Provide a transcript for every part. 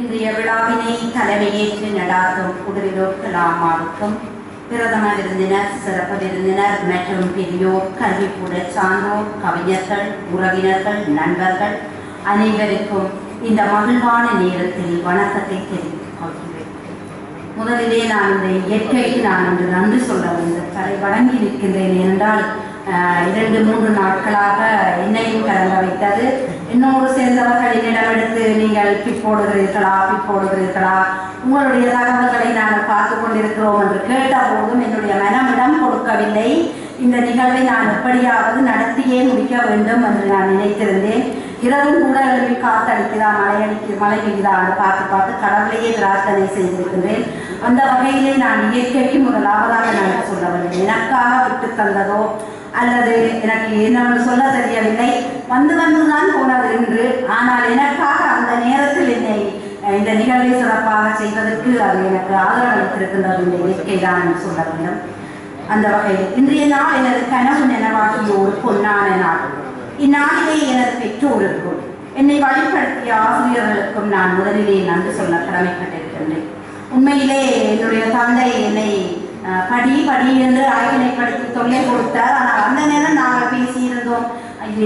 இன்றைய விழாவினை தலைமையேற்று நடாத்தும் உடலிலோர் கலாமாவுக்கும் பிரதம விருந்தினர் சிறப்பு விருந்தினர் மற்றும் பெரியோர் கல்விக்கூட சான்றோர் கவிஞர்கள் உறவினர்கள் நண்பர்கள் அனைவருக்கும் இந்த மகிழ்வான நேரத்தில் வணக்கத்தை தெரிவித்துக் கொள்கிறேன். முதலிலே நான் இந்த இயற்கைக்கு நான் இன்று நன்றி சொல்ல வேண்டும் தலை வழங்கி நிற்கின்றேன் என்றால் இரண்டு மூன்று நாட்களாக என்னையும் கலங்க வைத்தது. இன்னொரு சேர்ந்தவர்கள் என்னிடம் எடுத்து நீங்கள் பிப் போடுகிறீர்களா? பிப் போடுகிறீர்களா? உங்களுடைய தகவல்களை நாங்கள் பார்த்து கொண்டிருக்கிறோம் என்று கேட்டபோதும் என்னுடைய மனம் இடம் கொடுக்கவில்லை. இந்த நிகழ்வை நான் எப்படியாவது நடத்தியே முடிக்க வேண்டும் என்று நான் நினைத்திருந்தேன். இரவும் கூட எழுப்பி காத்தடிக்குதா மழை அடிக்கு மழை பெய்யுதான்னு பார்த்து பார்த்து கடவுளையே பிரார்த்தனை செய்திருக்கின்றேன். அந்த வகையிலே நான் இயற்கைக்கு முதலாவதாக நான் சொல்ல வேண்டும் எனக்காக விட்டு தந்ததோ அல்லது எனக்கு என்னவென்று சொல்ல தெரியவில்லை. வந்து வந்துதான் போனது என்று ஆனால் எனக்காக அந்த நேரத்தில் என்னை இந்த நிகழ்வை சிறப்பாக செய்வதற்கு அது எனக்கு ஆதரவு அளித்திருக்கின்றது இந்த இயற்கை தான் சொல்ல வேண்டும். அந்த வகையில் இன்றைய நாள் எனது கனவு நினைவாகிய ஒரு பொன்னான நாள். இந்நாளிலே எனது பெற்றோருக்கும் என்னை வழிபடுத்திய ஆசிரியர்களுக்கும் நான் முதலிலே நன்றி சொல்ல கடமைப்பட்டிருக்கின்றேன். உண்மையிலே என்னுடைய தந்தை என்னை படி படி என்று ஆய்வினைப்படுத்தி தொல்லை கொடுத்தார். ஆனால் அந்த நேரம் நாங்கள் பேசியிருந்தோம்.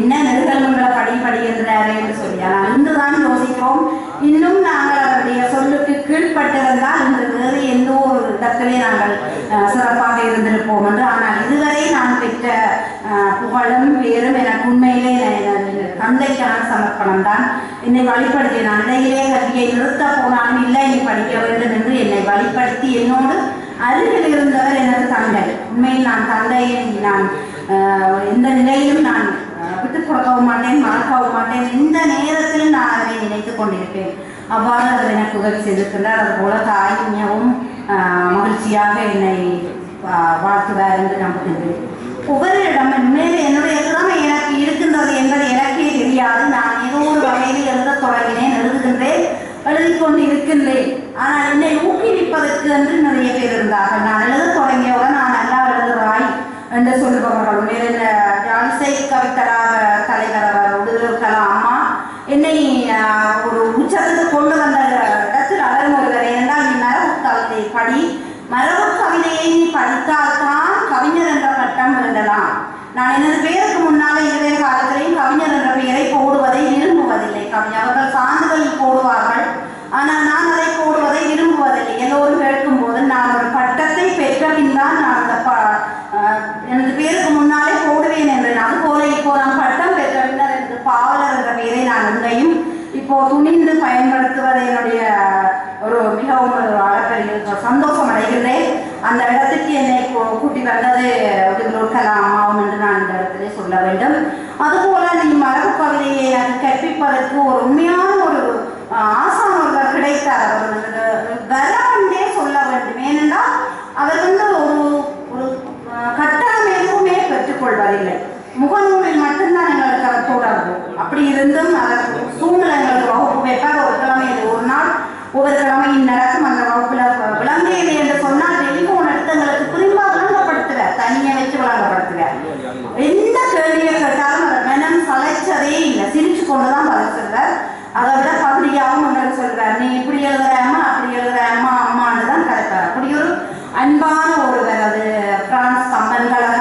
என்ன நெருக்கல்களை படி படி என்று சொல்லி. ஆனால் இன்றுதான் யோசிக்கிறோம் இன்னும் நாங்கள் அவருடைய சொல்லுக்கு கீழ்பட்டிருந்தால் இன்று வேறு எந்த ஒரு இடத்திலே நாங்கள் சிறப்பாக இருந்திருப்போம் என்று. ஆனால் இதுவரை நான் பெற்ற புகழும் பேரும் எனக்கு உண்மையிலே தந்தைக்கான சமர்ப்பணம் தான். என்னை வழிபடுத்தி நான் இடையிலே கல்வியை நிறுத்த போனாலும் இல்லை நீ படிக்க வேண்டும் என்று என்னை வழிபடுத்தி என்னோடு அருகில் இருந்தவர் எனது தந்தை. உண்மையில் நான் தந்தையை நான் எந்த நிலையிலும் நான் அஹ், விட்டுக் கொடுக்கவும் மாட்டேன் மறக்கவும் மாட்டேன். இந்த நேரத்தில் நான் அதனை நினைத்துக் கொண்டிருப்பேன். அவ்வாறு அவர் எனக்கு உதவி செய்திருக்கின்றார். அதுபோல தாய் மிகவும் மகிழ்ச்சியாக என்னை வாழ்த்துவார் என்று நம்புகின்றேன். ஒவ்வொரு இடம் உண்மையில் என்னுடைய திறமை எனக்கு இருக்கின்றது என்பது எனக்கே தெரியாது. நான் ஏதோ ஒரு வகையில் எழுத தொடங்கினேன் எழுதுகின்றேன். எழுதி கொண்டு இருக்கின்றேன். ஆனால் என்னை ஊக்குவிப்பதற்கு என்று நிறைய பேர் இருந்தார்கள். நான் எழுத தொடங்கியவுடன் நான் நல்லா எழுதுவாய் என்று சொல்லுபவர்கள். மேலே கவித்தலாக தலைவர் அவர் உடுக்கலாம் அம்மா. என்னை ஒரு உச்சத்துக்கு கொண்டு வந்த இடத்தில் அவர் ஒருவர் என்றால் நீ மரபு கவிதை படி. மரபு கவிதையை நீ படித்தால்தான் கவிஞர் என்ற பட்டம் விருந்தலாம் நான் எனது பெயருக்கு முன்னாலே இளைய காலத்திலேயும் கவிஞர் என்ற பெயரை போடுவதை விரும்புவதில்லை. கவிஞர் அவர்கள் சான்றிதழில் போடுவார்கள் ஆனால் நான் அதை போடுவதை விரும்புவதில்லை எல்லோரும் கேட்கும் போது நான் ஒரு பட்டத்தை பெற்ற பின் தான் நான் அந்த ப ஆஹ் எனது பேருக்கு முன்னாலே போடுவேன் என்று அதுபோல இப்போ நான் பட்டம் பெற்ற பின்னர் எனது பாவலர் என்ற பெயரை நான் எங்கேயும் இப்போ துணிந்து பயன்படுத்துவது என்னுடைய ஒரு மிகவும் ஒரு அளப்பெரிய சந்தோஷம் அடைகின்றேன் அந்த இடத்துக்கு என்னை கூட்டி வந்தது கலாம் அம்மாவும் என்று நான் இந்த இடத்துல சொல்ல வேண்டும். அதுபோல நீ மரபு பகுதியை எனக்கு கற்பிப்பதற்கு ஒரு உண்மையான ஒரு ஆசான் ஒருவர் கிடைத்தார். அவர் வந்து சொல்ல வேண்டும். ஏனென்றால் அவர் வந்து ஒரு ஒரு கட்டணம் எதுவுமே பெற்றுக்கொள்வதில்லை முகநூலில் மட்டும்தான் எங்களுக்கு அவர் தொடர்பு. அப்படி இருந்தும் அவர் சூழ்நிலை எங்களுக்கு வகுப்பு வைப்பார் ஒரு கிழமை ஒரு நாள் ஒவ்வொரு கிழமையும் நடக்கும் அந்த வகுப்பில் விளங்கையில் என்று சொன்னால் டெலிஃபோன் எடுத்து எங்களுக்கு திரும்ப விளங்கப்படுத்துகிறார் தனியை வச்சு விளங்கப்படுத்துகிறார் எந்த கேள்வியை கேட்டாலும் அவர் மனம் சளைச்சதே இல்லை சிரிச்சு கொண்டுதான் பதில் சொல்றார் அதை விட பகுதியாகவும் உங்களுக்கு சொல்றார் நீ இப்படி எழுதுறாமா அப்படி எழுதுறாமா அம்மான்னு தான் கரெக்டார் அப்படி ஒரு அன்பான ஒருவர் அது பிரான்ஸ் கம்பன்கழக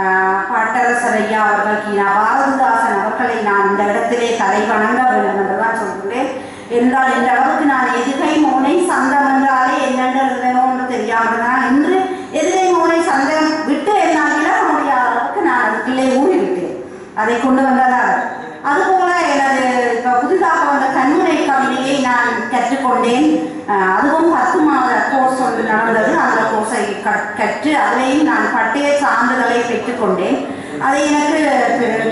ஆஹ், பாட்டரசர் ஐயா அவர்கள் கீழா பாரதிதாசன் அவர்களை நான் இந்த இடத்திலே தலை வணங்க வேண்டும் என்றுதான் சொல்கிறேன். என்றால் இந்த அளவுக்கு நான் எதுகை மோனை சந்தம் என்றாலே என்னென்று எழுதணும் என்று தெரியாமல் தான் இன்று எதுகை மோனை சந்தம் விட்டு என்னால் அவனுடைய அளவுக்கு நான் அதுக்குள்ளே ஊறிவிட்டேன் அதை கொண்டு வந்ததாக அதுபோல எனது இப்போ புதிதாக வந்த கண்முறை கவிதையை நான் கற்றுக்கொண்டேன். அதுவும் பத்து மாத கோர்ஸ் ஒன்று நடந்தது. அந்த கோர்ஸை கற்று அதையும் நான் பட்டய சான்றிதழை பெற்றுக்கொண்டேன். அதை எனக்கு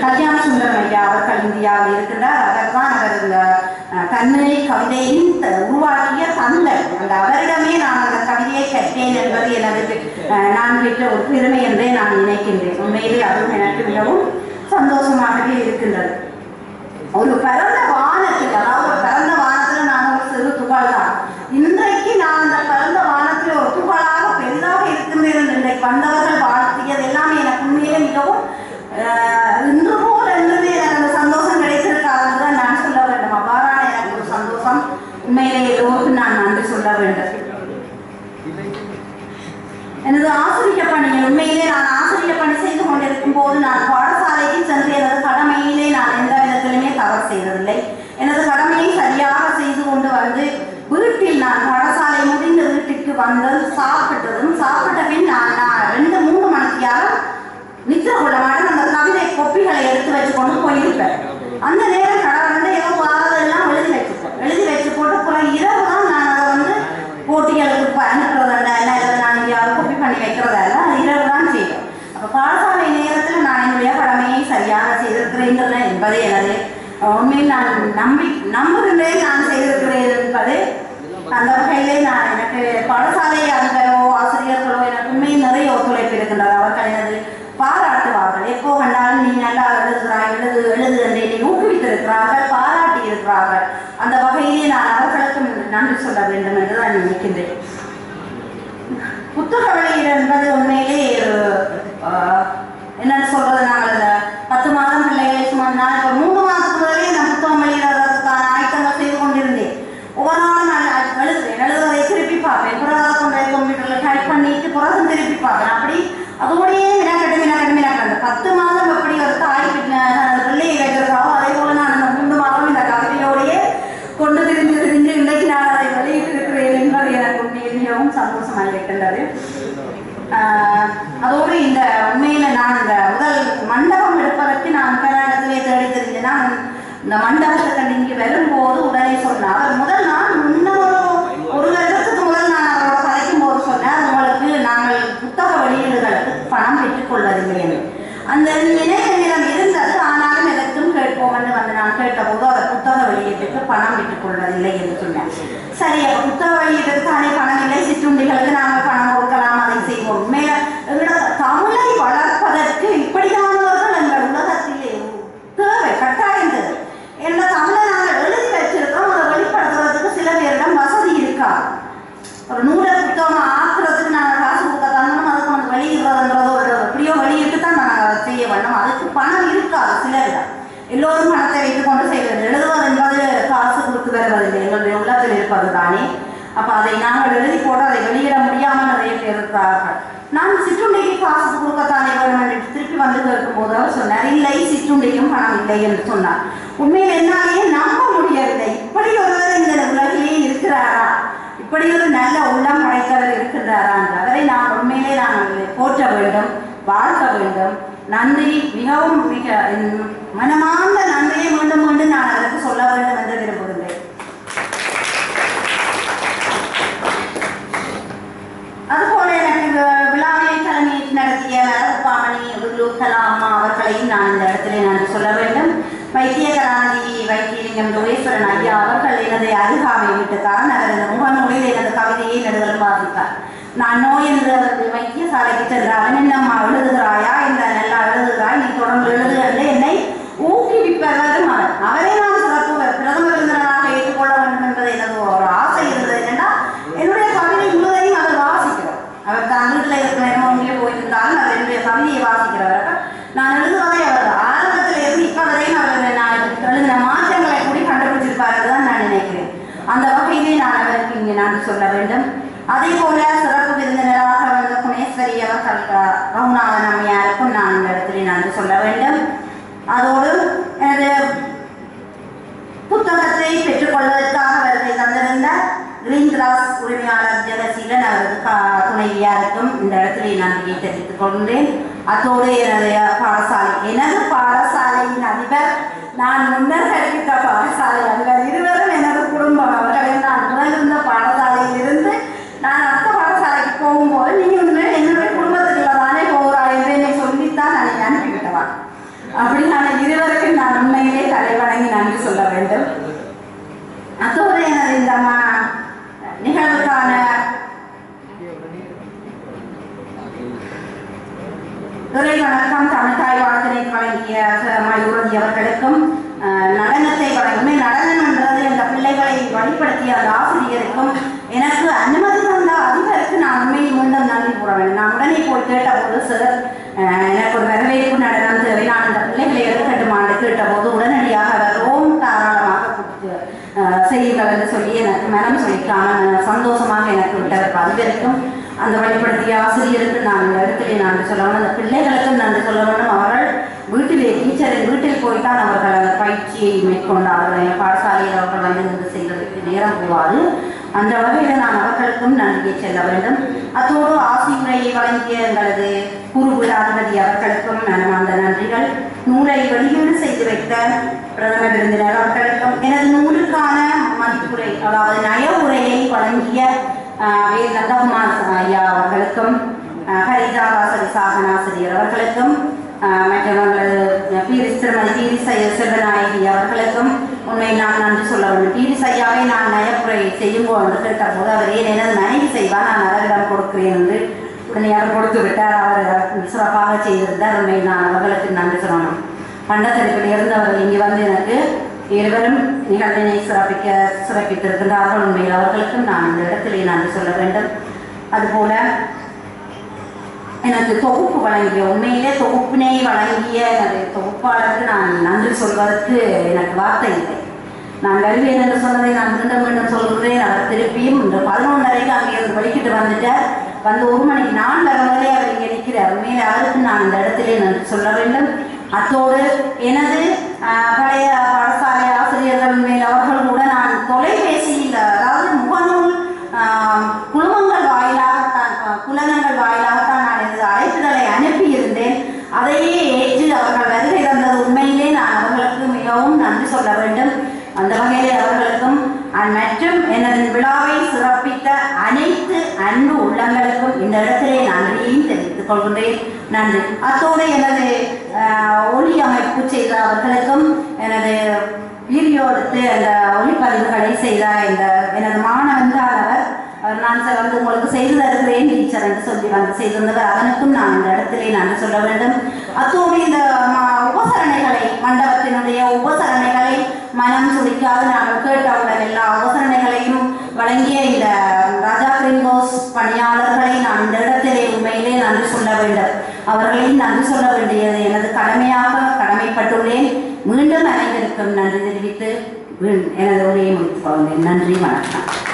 கல்யாண சுந்தரம் ஐயா அவர்கள் இந்தியாவில் இருக்கின்றார். அவர் அவர் இந்த அஹ், கவிதையின் உருவாக்கிய தந்தை அந்த அவரிடமே நான் அந்த கவிதையை கற்றேன் என்பது எனது நான் பெற்ற ஒரு பெருமை என்றே நான் நினைக்கின்றேன். உண்மையிலே அதுவும் எனக்கு மிகவும் சந்தோஷமாகவே இருக்கின்றது. ஒரு பரந்த வானத்தில் அதாவது பரந்த வானத்துல நான் ஒரு சிறு துகள் தான். இன்றைக்கு நான் அந்த பரந்த வானத்தில் ஒரு துகளாக பெரிதாக இருக்கின்றேன் இன்றைக்கு வந்தவர்கள் வாழ்த்தியது எல்லாமே எனக்கு உண்மையிலே மிகவும் ஆஹ், இன்று போல் எனக்கு அந்த சந்தோஷம் கிடைத்திருக்காது தான் நான் சொல்ல வேண்டும். அவ்வாறான எனக்கு ஒரு சந்தோஷம். உண்மையிலே எல்லோருக்கும் நான் நன்றி சொல்ல வேண்டும். எனது ஆசிரியர் பணி உண்மையிலே நான் ஆசிரியர் பணி செய்து கொண்டிருக்கும் போது நான் பாடசாலைக்கு சென்று எனது கடமையிலே நான் எந்த விதத்திலுமே தவறு செய்ததில்லை. எனது கடமையை சரியாக செய்து கொண்டு வந்து வீட்டில் நான் பாடசாலை முடிந்து வீட்டுக்கு வந்து சாப்பிட்டதும் சாப்பிட்ட பின் நான் நான் ரெண்டு மூணு மணித்தியாலும் நித்திர கொள்ள நம்ம கவிதை கொப்பிகளை எடுத்து வச்சு கொண்டு போயிருப்பேன். அந்த நேரம் கடவுள் வந்து ஏதோ வாரதெல்லாம் எழுதி வச்சுப்பேன் எழுதி வச்சு போட்டு போய் இரவு தான் நான் அதை வந்து போட்டிகளுக்கு அனுப்புறதா அனுப்புறதல்ல இல்லை நான் எங்கேயாவது கொப்பி பண்ணி வைக்கிறதல்ல அது இரவு தான் செய்வேன். அப்போ பாடசாலை நேரத்தில் நான் என்னுடைய கடமையை சரியாக செய்திருக்கிறேன் என்பது எனது உண்மையில் நான் நம்பி நம்புகின்றேன் நான் செய்திருக்கிறேன் என்பது அந்த வகையிலே நான் எனக்கு பாடசாலை அந்த ஆசிரியர்களோ எனக்கு உண்மையில் நிறைய ஒத்துழைப்பு இருக்கின்றது. அவர்கள் எனது பாராட்டுவார்கள் எப்போ கண்டாலும் நீ நல்லா எழுதுகிறாய் எழுது எழுது என்று என்னை ஊக்குவித்திருக்கிறார்கள் பாராட்டி இருக்கிறார்கள் அந்த வகையிலே நான் அவர்களுக்கும் நன்றி சொல்ல வேண்டும் என்று நான் நினைக்கின்றேன் புத்தக வெளியீடு என்பது உண்மையிலே என்னன்னு சொல்றது நாங்கள் இந்த பத்து மாதம் பிள்ளைகளை சுமார் நான் இப்போ மூணு மாதத்துக்கு முதலே நான் புத்தகம் வெளியிடுறதுக்கான ஆயத்தங்கள் செய்து கொண்டிருந்தேன். ஒவ்வொரு நாளும் நான் எழுதுறேன் எழுதுவதை திருப்பி பார்ப்பேன். பிறகு கொண்ட கம்ப்யூட்டரில் டைப் பண்ணிட்டு புறதும் திருப்பி பார்ப்பேன். அப்படி அதோடையே மினக்கட்டு மினக்கட்டு மினக்கட்டு அந்த பத்து மாதம் எப்படி ஒரு தாய் பின்ன- அந்த பிள்ளையை வைக்கிறதாவோ அதே போல நான் அந்த மூன்று மாதம் இந்த கவிதையோடையே கொண்டு திரிந்து திரிந்து இன்றைக்கு நான் அதை வெளியிட்டிருக்கிறேன் என்பது எனக்கு உண்மையில் மிகவும் சந்தோஷமாக இருக்கின்றது ஆஹ் அதோடு இந்த உண்மையில நான் இந்த முதல் மண்டபம் எடுப்பதற்கு நான் கர்நாடகத்திலே தேடி தெரிஞ்சேன் நான் இந்த மண்டபத்தை நீங்க வரும்போது உடனே சொன்னார். அவர் முதல் நாள் இன்னும் ஒரு ஒரு வருடத்துக்கு முதல் நான் அவரோட கலைக்கும் போது சொன்னேன் அது உங்களுக்கு நாங்கள் புத்தக வெளியீடுகளுக்கு பணம் பெற்றுக்கொள்வதில்லை. என்று அந்த நினைவு இருந்தது ஆனாலும் எனக்கும் கேட்போம்னு வந்து நான் கேட்டபோது அவர் புத்தக வெளியீட்டுக்கு பணம் பெற்றுக்கொள்வதில்லை என்று சொன்னேன் சரி புத்தக வெளியீட்டுக்கு தானே பணம் இல்லை சிற்று நாங்கள் பணம் கொடுக்கலாம் அதை செய்வோம் உண்மையில எங்களோட தமிழை வளர்ப்பதற்கு இப்படியானவர்கள் எங்கள் உலகத்திலே தேவை கட்டாயம் தேவை என்ற தமிழை நாங்கள் எழுதி வச்சிருக்கோம் அதை வெளிப்படுத்துறதுக்கு சில பேரிடம் வசதி இருக்காது ஒரு நூலை புத்தகம் ஆக்குறதுக்கு நாங்கள் காசு கொடுக்க தந்தோம் அதுக்கு வந்து வெளியிடுறதுன்றது ஒரு எப்படியோ வெளியிட்டு தான் நாங்கள் அதை செய்ய வேண்டும் அதுக்கு பணம் இருக்காது சிலரிடம் எல்லோரும் பணத்தை வைத்துக் கொண்டு செய்வது எழுதுவது என்பது காசு கொடுத்து வருவதில்லை எங்களுடைய உள்ளத்தில் இருப்பது தானே. அப்போ அதை நாங்கள் எழுதி போட்டு அதை வெளியிட முடியாமல் நிறைய பேர் இருக்கிறார்கள் நான் சிற்றுண்டிக்கு காசு கொடுக்கத்தானே வேண்டும் என்று திருப்பி வந்து கேட்கும்போது அவர் சொன்னார் இல்லை சிற்றுண்டிக்கும் பணம் இல்லை என்று சொன்னார். உண்மையில் என்னாலேயே நம்ப முடியவில்லை. இப்படி ஒருவர் இந்த உலகிலே இருக்கிறாரா? இப்படி ஒரு நல்ல உள்ளம் படைத்தவர் இருக்கின்றாரா என்று. அவரை நான் உண்மையிலே நாங்கள் போற்ற வேண்டும் வாழ்த்த வேண்டும். நன்றி. மிகவும் மிக மனமார்ந்த நன்றியை மீண்டும் மீண்டும் நான் அதற்கு சொல்ல வேண்டும் என்று விரும்புகின்றேன். அதுபோல எனக்கு விழாவை தலைமையேற்று நடத்திய பாமணி உருளுக்கலா அம்மா அவர்களையும் நான் இந்த இடத்துல நான் சொல்ல வேண்டும். வைத்தியகராந்தி வைத்தியலிங்கம் துவேஸ்வரன் ஐயா அவர்கள் எனது அருகாமை விட்டுத்தான் அவர் முகநூலில் எனது கவிதையை நடுவர் வாசித்தார் நான் நோய் எழுதுறதற்கு வைத்திய சாலைக்கு சென்றாலும் என்னம்மா எழுதுகிறாயா? இந்த நல்லா எழுதுகிறாய் நீ தொடர்ந்து எழுது என்று என்னை ஊக்குவிப்பவரும் அவர் அவரே நான் சிறப்பு பிரதம விருந்தினராக ஏற்றுக்கொள்ள வேண்டும் என்பது எனது ஒரு ஆசை இருந்தது. என்னன்னா என்னுடைய கவிதை முழுவதையும் அவர் வாசிக்கிறோம் அவர் தான் வீட்டில் இருக்கிற நேரம் அங்கே போயிருந்தாலும் அவர் என்னுடைய கவிதையை வாசிக்கிறவர். நான் எழுதுவதை அவர் ஆரம்பத்தில் இருந்து இப்போ வரையும் அவர் நான் எழுதின மாற்றங்களை கூட கண்டுபிடிச்சிருப்பார்கள் தான் நான் நினைக்கிறேன் அந்த வகையிலே நான் அவருக்கு இங்கே நான் சொல்ல வேண்டும் அதே போல சிறப்பு விருந்தினராக வந்த குணேஸ்வரி அவர்கள் அஹ், ரகுநாதன் அம்மையாருக்கும் நான் இந்த இடத்திலே நான் சொல்ல வேண்டும் அதோடு எனது புத்தகத்தை பெற்றுக்கொள்வதற்காக வருகை தந்திருந்த கிரீன் கிராஸ் உரிமையாளர் ஜெகசீலன் அவரது துணைவியாருக்கும் இந்த இடத்திலே நன்றியை தெரிவித்துக் கொள்கின்றேன். அத்தோடு எனது பாடசாலை எனது பாடசாலையின் அதிபர் நான் முன்னர் கற்பித்த பாடசாலை அதிபர் இருவரும் எனது குடும்பம். அவர்களை நான் முதலிருந்த பாடசாலையில் இருந்து நான் அடுத்த பாடசாலைக்கு போகும்போது நீ உண்மையில் என்னுடைய குடும்பத்துக்குள்ள தானே போகிறாய் என்று என்னை சொல்லித்தான் அனுப்பிவிட்டவா? அப்படி நான் இருவருக்கும் நான் உண்மையிலே தலை வணங்கி நன்றி சொல்ல வேண்டும் அத்தோடு எனது இந்த ம- நிகழ்வுக்கான துறை வணக்கம். தமிழ்தாய் வாசனை வழங்கிய மயூரதி அவர்களுக்கும் நடனத்தை வழங்குமே நடனம்ன்றது இந்த பிள்ளைகளை வழிபடுத்திய அந்த ஆசிரியருக்கும் எனக்கு அனுமதி தந்த அதிபருக்கு நான் உண்மையில் மீண்டும் நன்றி கூற வேண்டும். நான் உடனே போய் கேட்டபோது சார் எனக்கு ஒரு வரவேற்பு நடனம் தேவை. நான் இந்த பிள்ளைகளை எடுக்கட்டுமான்னு கேட்டபோது உடனடியாக அவர் ஓம் தாராளமாக கொடுத்து செய்யுங்கள் என்று சொல்லி எனக்கு மனம் சொல்லிக்காம சந்தோஷமாக எனக்கு விட்டவர் பதிவிருக்கும் அந்த வழிபடுத்திய ஆசிரியருக்கு நான் இந்த நான் சொல்ல அந்த பிள்ளைகளுக்கும் நன்றி சொல்ல வேண்டும் அவர்கள் வீட்டிலே டீச்சரின் வீட்டில் போய்தான் அவர்கள் அந்த பயிற்சியை மேற்கொண்டார்கள். என் பாடசாலையில் அவர்கள் வந்து இருந்து செய்வதற்கு நேரம் போவாது அந்த வகையில் நான் அவர்களுக்கும் நன்றியை செல்ல வேண்டும். அத்தோடு ஆசிரியரை வழங்கிய எங்களது குரு விழாதிபதி அவர்களுக்கும் மனமார்ந்த நன்றிகள். நூலை வெளியீடு செய்து வைத்த பிரதம விருந்தினர் அவர்களுக்கும் எனது நூலுக்கான மதிப்புரை அதாவது நய உரையை வழங்கிய ஆஹ், ஐயா அவர்களுக்கும் ஆஹ், ஹரிதா சாகனாசிரியர் அவர்களுக்கும் மற்றவர்கள் மற்றவர்களது பீரிஸ் திருமதி பீரிஸ் ஐயா செல்வநாயகி அவர்களுக்கும் உண்மையில் நான் நன்றி சொல்ல வேண்டும். பீரிஸ் ஐயாவை நான் நயப்புரை செய்யும்போது என்று கேட்டபோது அவர் ஏன் எனது மனைவி செய்வார் நான் அவரிடம் கொடுக்கிறேன் என்று உடனே கொடுத்து விட்டார். அவர் சிறப்பாக செய்திருந்தார். உண்மையில் நான் அவர்களுக்கு நன்றி சொல்லணும் பண்டத்தரிப்பில் இருந்தவர்கள் இங்கே வந்து எனக்கு இருவரும் நிகழ்வினை சிறப்பிக்க சிறப்பித்திருக்கின்றார்கள். உண்மையில் அவர்களுக்கும் நான் இந்த இடத்திலே நன்றி சொல்ல வேண்டும். அதுபோல எனக்கு தொகுப்பு வழங்கிய உண்மையிலே தொகுப்பினை வழங்கிய எனது தொகுப்பாளருக்கு நான் நன்றி சொல்வதற்கு எனக்கு வார்த்தை இல்லை. நான் வருவேன் என்று சொன்னதை நான் மீண்டும் மீண்டும் சொல்கிறேன் அவர் திருப்பியும் இந்த பதினொன்றரைக்கு அங்கிருந்து படிக்கிட்டு வந்துட்டார். வந்து ஒரு மணிக்கு நான் வருவதே அவர் இங்கே நிற்கிறார். உண்மையிலே அவருக்கு நான் இந்த இடத்திலே நன்றி சொல்ல வேண்டும். அத்தோடு எனது பழைய பாடசாலை ஆசிரியர்கள் மேல் அவர்கள் கூட நான் தொலைபேசியில் அதாவது முகநூல் குழுமங்கள் வாயிலாகத்தான் ஆஹ், புலனங்கள் வாயிலாகத்தான் நான் எனது அழைப்புதலை அனுப்பியிருந்தேன் அதையே ஏற்று அவர்கள் வருகை தந்தது உண்மையிலே நான் அவர்களுக்கு மிகவும் நன்றி சொல்ல வேண்டும் அந்த வகையிலே அவர்களுக்கும் அஹ், மற்றும் எனது விழாவை சிறப்பித்த அனைத்து அன்பு உள்ளங்களுக்கும் இந்த இடத்திலே நன்றியையும் தெரிவித்துக் கொள்கின்றேன். நன்றி. அத்தோடு எனது ஒளி அமைப்பு செய்த அவர்களுக்கும் எனது வீடியோ எடுத்து அந்த ஒளிப்பதிவுகளை செய்த இந்த எனது மாணவன் தான் அவர் நான் சார் வந்து உங்களுக்கு செய்து தருகிறேன் டீச்சர் என்று சொல்லி வந்து செய்திருந்தவர் அவனுக்கும் நான் இந்த இடத்திலே நன்றி சொல்ல வேண்டும். அத்தோடு இந்த உபசரணைகளை மண்டபத்தினுடைய உபசரணை மனம் சுதிக்காத நாங்கள் கேட்டவுடன் எல்லா உபசரணைகளையும் வழங்கிய இந்த ராஜா கிரிங்கோஸ் பணியாளர்களை நான் இந்த இடத்திலே உண்மையிலே நன்றி சொல்ல வேண்டும். அவர்களையும் நன்றி சொல்ல வேண்டியது எனது கடமையாக கடமைப்பட்டுள்ளேன். மீண்டும் அனைவருக்கும் நன்றி தெரிவித்து எனது உரையை முடித்துக் கொள்கிறேன். நன்றி வணக்கம்.